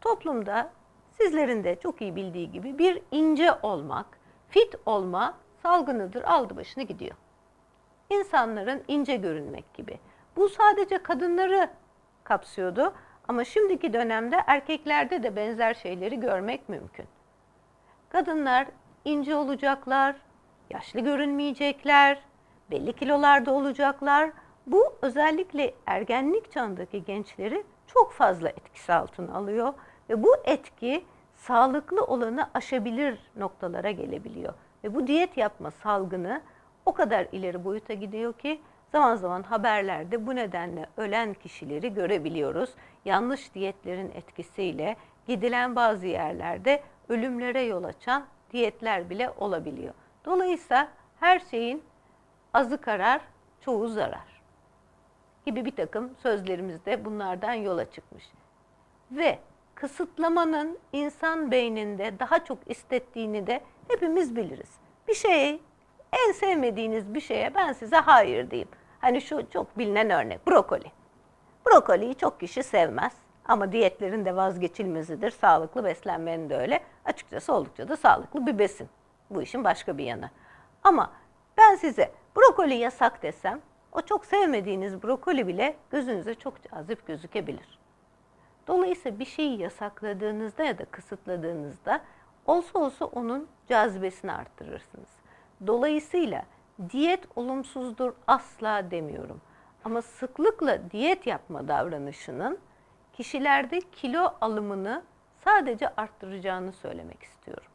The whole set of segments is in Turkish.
toplumda sizlerin de çok iyi bildiği gibi bir ince olmak, fit olma salgınıdır aldı başını gidiyor. İnsanların ince görünmek gibi. Bu sadece kadınları kapsıyordu ama şimdiki dönemde erkeklerde de benzer şeyleri görmek mümkün. Kadınlar ince olacaklar, yaşlı görünmeyecekler, belli kilolarda olacaklar. Bu özellikle ergenlik çağındaki gençleri çok fazla etkisi altına alıyor ve bu etki sağlıklı olanı aşabilir noktalara gelebiliyor. Ve bu diyet yapma salgını o kadar ileri boyuta gidiyor ki zaman zaman haberlerde bu nedenle ölen kişileri görebiliyoruz. Yanlış diyetlerin etkisiyle gidilen bazı yerlerde ölümlere yol açan diyetler bile olabiliyor. Dolayısıyla her şeyin azı karar, çoğu zarar gibi bir takım sözlerimiz de bunlardan yola çıkmış. Ve kısıtlamanın insan beyninde daha çok istettiğini de hepimiz biliriz. Bir şeye, en sevmediğiniz bir şeye ben size hayır diyeyim. Hani şu çok bilinen örnek, brokoli. Brokoliyi çok kişi sevmez ama diyetlerin de vazgeçilmezidir. Sağlıklı beslenmenin de öyle. Açıkçası oldukça da sağlıklı bir besin. Bu işin başka bir yanı. Ama ben size brokoli yasak desem, o çok sevmediğiniz brokoli bile gözünüze çok cazip gözükebilir. Dolayısıyla bir şeyi yasakladığınızda ya da kısıtladığınızda olsa olsa onun cazibesini arttırırsınız. Dolayısıyla diyet olumsuzdur asla demiyorum. Ama sıklıkla diyet yapma davranışının kişilerde kilo alımını sadece arttıracağını söylemek istiyorum.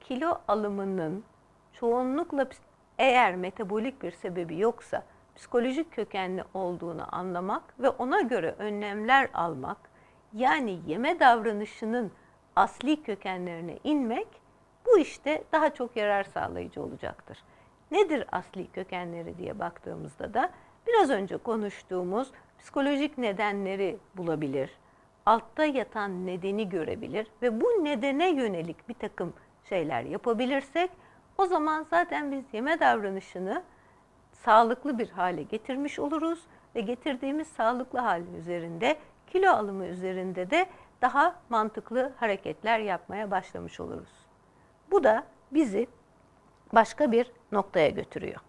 Kilo alımının çoğunlukla eğer metabolik bir sebebi yoksa psikolojik kökenli olduğunu anlamak ve ona göre önlemler almak yani yeme davranışının asli kökenlerine inmek bu işte daha çok yarar sağlayıcı olacaktır. Nedir asli kökenleri diye baktığımızda da biraz önce konuştuğumuz psikolojik nedenleri bulabilir, altta yatan nedeni görebilir ve bu nedene yönelik bir takım şeyler yapabilirsek o zaman zaten biz yeme davranışını sağlıklı bir hale getirmiş oluruz ve getirdiğimiz sağlıklı halin üzerinde kilo alımı üzerinde de daha mantıklı hareketler yapmaya başlamış oluruz. Bu da bizi başka bir noktaya götürüyor.